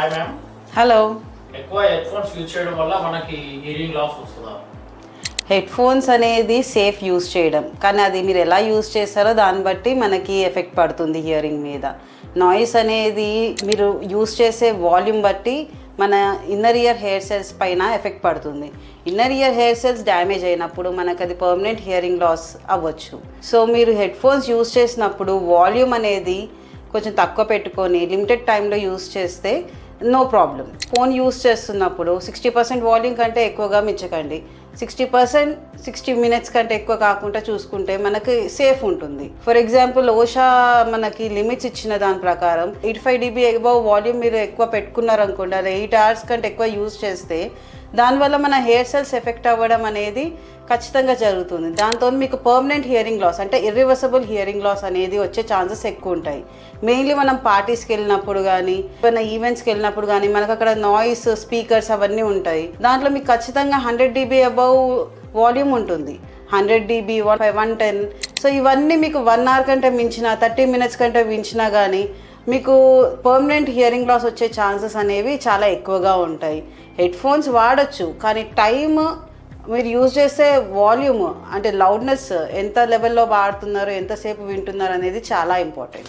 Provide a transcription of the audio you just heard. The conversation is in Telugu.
హాయ్ మ్యామ్ హలో ఎక్కువ హెడ్ ఫోన్స్ యూజ్ చేయడం వల్ల మనకి హియరింగ్ లాస్ వస్తుందా? హెడ్ ఫోన్స్ అనేది సేఫ్ యూస్ చేయడం. కానీ అది మీరు ఎలా యూస్ చేస్తారో దాన్ని బట్టి మనకి ఎఫెక్ట్ పడుతుంది హియరింగ్ మీద. నాయిస్ అనేది మీరు యూస్ చేసే వాల్యూమ్ బట్టి మన ఇన్నర్ ఇయర్ హెయిర్ సెల్స్ పైన ఎఫెక్ట్ పడుతుంది. Inner ear hair cells damage అయినప్పుడు మనకు అది పర్మనెంట్ హియరింగ్ లాస్ అవ్వచ్చు. సో మీరు హెడ్ ఫోన్స్ యూస్ చేసినప్పుడు వాల్యూమ్ అనేది కొంచెం తక్కువ పెట్టుకొని లిమిటెడ్ టైంలో యూస్ చేస్తే నో ప్రాబ్లం ఫోన్ యూస్ చేస్తున్నప్పుడు సిక్స్టీ పర్సెంట్ వాల్యూమ్ కంటే ఎక్కువగా మించకండి. సిక్స్టీ పర్సెంట్ సిక్స్టీ మినిట్స్ కంటే ఎక్కువ కాకుండా చూసుకుంటే మనకి సేఫ్ ఉంటుంది. ఫర్ ఎగ్జాంపుల్ ఓషా మనకి లిమిట్స్ ఇచ్చిన దాని ప్రకారం eight five dB above volume మీరు ఎక్కువ పెట్టుకున్నారనుకోండి అది ఎయిట్ అవర్స్ కంటే ఎక్కువ యూస్ చేస్తే దానివల్ల మన హెయిర్ సెల్స్ ఎఫెక్ట్ అవ్వడం అనేది ఖచ్చితంగా జరుగుతుంది. దాంతో మీకు పర్మనెంట్ హియరింగ్ లాస్ అంటే ఇర్రివర్సబుల్ హియరింగ్ లాస్ అనేది వచ్చే ఛాన్సెస్ ఎక్కువ ఉంటాయి. మెయిన్లీ మనం పార్టీస్కి వెళ్ళినప్పుడు కానీ ఏమైనా ఈవెంట్స్కి వెళ్ళినప్పుడు కానీ మనకు అక్కడ నాయిస్ స్పీకర్స్ అవన్నీ ఉంటాయి. దాంట్లో మీకు ఖచ్చితంగా హండ్రెడ్ డీబీ అబౌవ్ వాల్యూమ్ ఉంటుంది. Hundred dB one five one ten. So ఇవన్నీ మీకు వన్ అవర్ కంటే మించిన థర్టీ మినిట్స్ కంటే మించినా కానీ మీకు పర్మనెంట్ హియరింగ్ లాస్ వచ్చే ఛాన్సెస్ అనేవి చాలా ఎక్కువగా ఉంటాయి. హెడ్ ఫోన్స్ వాడచ్చు కానీ టైమ్ మీరు యూజ్ చేసే వాల్యూమ్ అంటే లౌడ్నెస్ ఎంత లెవెల్లో వాడుతున్నారు ఎంతసేపు వింటున్నారు అనేది చాలా ఇంపార్టెంట్